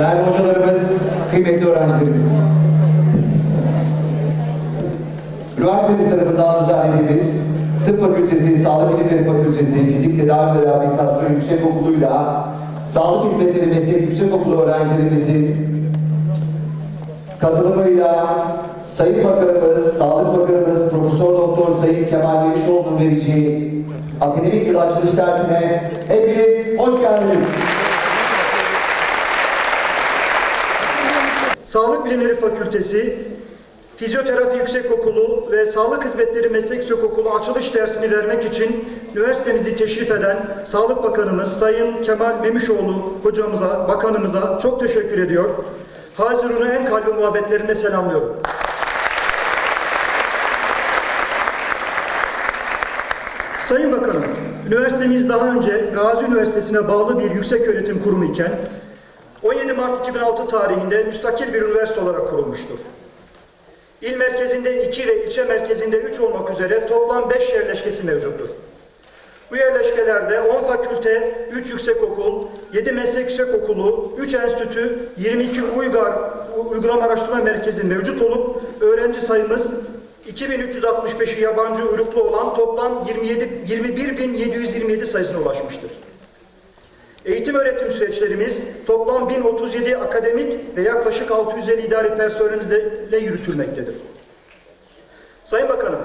değerli hocalarımız, kıymetli öğrencilerimiz. Üniversitemiz tarafından düzenlediğimiz Tıp Fakültesi, Sağlık Bilimleri Fakültesi, Fizik Tedavi ve Rehabilitasyon Yüksekokulu'yla Sağlık Hizmetleri Meslek Yüksekokulu öğrencilerimizin katılımıyla Sayın Bakanımız, Sağlık Bakanımız Profesör Doktor Sayın Kemal Gelişoğlu'nun vereceği akademik yıl açılış dersine hepiniz hoş geldiniz. Sağlık Bilimleri Fakültesi, Fizyoterapi Yüksekokulu ve Sağlık Hizmetleri Meslek Yüksekokulu açılış dersini vermek için üniversitemizi teşrif eden Sağlık Bakanımız Sayın Kemal Memişoğlu hocamıza, bakanımıza çok teşekkür ediyor. Hazirunu en kalbi muhabbetlerine selamlıyorum. Sayın Bakanım, üniversitemiz daha önce Gazi Üniversitesi'ne bağlı bir yüksek öğretim kurumu iken 17 Mart 2006 tarihinde müstakil bir üniversite olarak kurulmuştur. İl merkezinde 2 ve ilçe merkezinde 3 olmak üzere toplam 5 yerleşkesi mevcuttur. Bu yerleşkelerde 10 fakülte, 3 yüksekokul, 7 meslek yüksekokulu, 3 enstitü, 22 uygar uygulama araştırma merkezi mevcut olup öğrenci sayımız 2365'i yabancı uyruklu olan toplam 27 21.727 sayısına ulaşmıştır. Eğitim öğretim süreçlerimiz toplam 1037 akademik ve yaklaşık 650 idari personelimizle yürütülmektedir. Sayın Bakanım,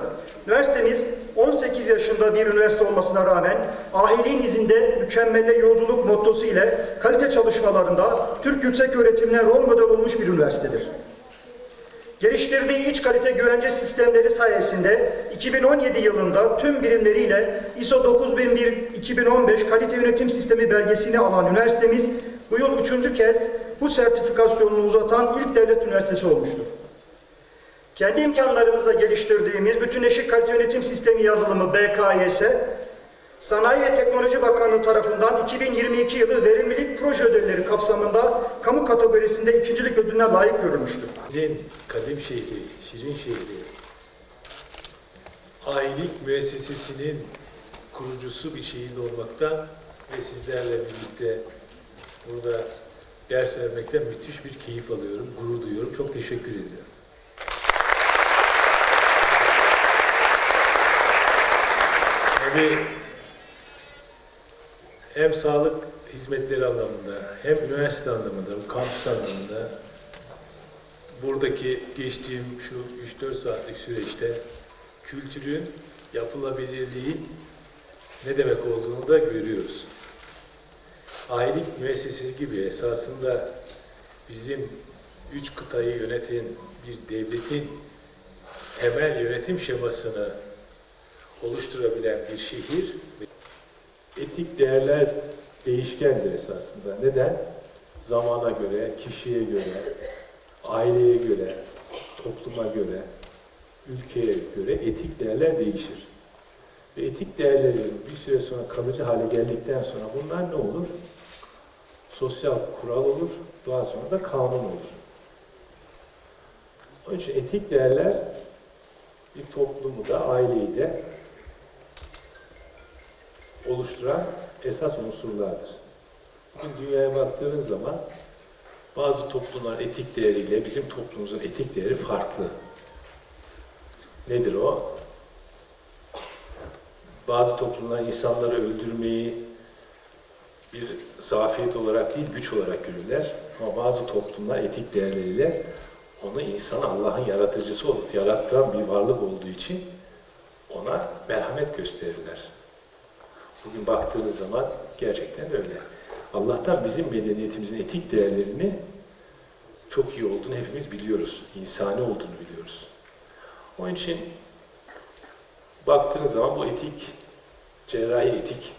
üniversitemiz 18 yaşında bir üniversite olmasına rağmen ahiliğin izinde mükemmelle yolculuk mottosu ile kalite çalışmalarında Türk yüksek öğretimine rol model olmuş bir üniversitedir. Geliştirdiği iç kalite güvence sistemleri sayesinde 2017 yılında tüm birimleriyle ISO 9001-2015 kalite yönetim sistemi belgesini alan üniversitemiz bu yıl üçüncü kez bu sertifikasyonunu uzatan ilk devlet üniversitesi olmuştur. Kendi imkanlarımızla geliştirdiğimiz bütün eşik kalite yönetim sistemi yazılımı BKYS, Sanayi ve Teknoloji Bakanlığı tarafından 2022 yılı verimlilik proje ödülleri kapsamında kamu kategorisinde ikincilik ödülüne layık görülmüştür. Zen, kadim şehri, şirin şehri, ailelik müessesesinin kurucusu bir şehirde olmaktan ve sizlerle birlikte burada ders vermekten müthiş bir keyif alıyorum, gurur duyuyorum. Çok teşekkür ediyorum. Tabii hem sağlık hizmetleri anlamında hem üniversite anlamında, kampüs anlamında buradaki geçtiğim şu 3-4 saatlik süreçte kültürün yapılabilirliği ne demek olduğunu da görüyoruz. Ailelik müessesesi gibi esasında bizim üç kıtayı yöneten bir devletin temel yönetim şemasını oluşturabilen bir şehir etik değerler değişkendir esasında. Neden? Zamana göre, kişiye göre, aileye göre, topluma göre, ülkeye göre etik değerler değişir. Ve etik değerlerin bir süre sonra kalıcı hale geldikten sonra bunlar ne olur? Sosyal kural olur, daha sonra da kanun olur. Onun için etik değerler bir toplumu da, aileyi de oluşturan esas unsurlardır. Bugün dünyaya baktığınız zaman bazı toplumların etik değeriyle bizim toplumumuzun etik değeri farklı. Nedir o? Bazı toplumlar insanları öldürmeyi bir zafiyet olarak değil, güç olarak görürler. Ama bazı toplumlar etik değerleriyle onu insan Allah'ın yaratıcısı olup yarattıran bir varlık olduğu için ona merhamet gösterirler. Bugün baktığınız zaman gerçekten öyle. Allah'tan bizim medeniyetimizin etik değerlerini çok iyi olduğunu hepimiz biliyoruz. İnsani olduğunu biliyoruz. Onun için baktığınız zaman bu etik, cerrahi etik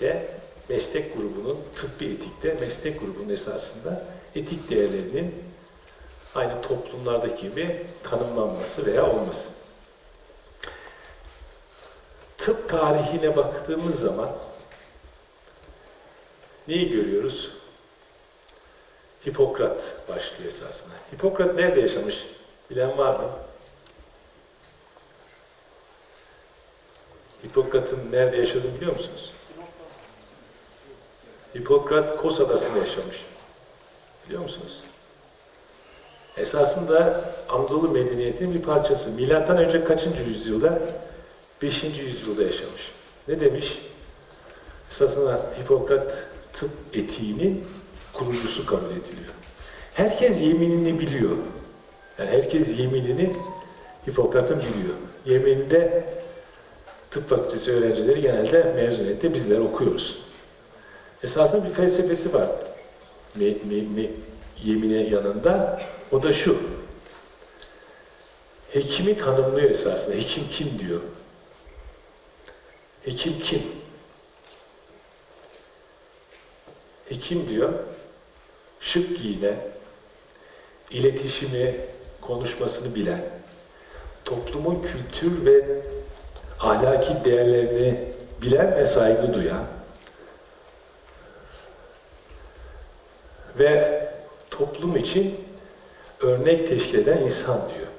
de meslek grubunun, tıbbi etikte meslek grubunun esasında etik değerlerinin aynı toplumlardaki gibi tanımlanması veya olması. Tıp tarihine baktığımız zaman neyi görüyoruz? Hipokrat başlıyor esasında. Hipokrat nerede yaşamış? Bilen var mı? Hipokrat'ın nerede yaşadığını biliyor musunuz? Hipokrat Kos Adası'nda yaşamış. Biliyor musunuz? Esasında Anadolu medeniyetinin bir parçası. Milattan önce kaçıncı yüzyılda? 5. yüzyılda yaşamış. Ne demiş? Esasında Hipokrat tıp etiğinin kurucusu kabul ediliyor. Herkes yeminini biliyor. Yani herkes yeminini Hipokrat'ın biliyor. Yemininde tıp fakültesi öğrencileri genelde mezuniyette bizler okuyoruz. Esasında bir felsefesi var me, me, me, yemine yanında. O da şu. Hekimi tanımlıyor esasında. Hekim kim diyor. Hekim kim? Hekim diyor, şık giyinen, iletişimi, konuşmasını bilen, toplumun kültür ve ahlaki değerlerini bilen ve saygı duyan ve toplum için örnek teşkil eden insan diyor.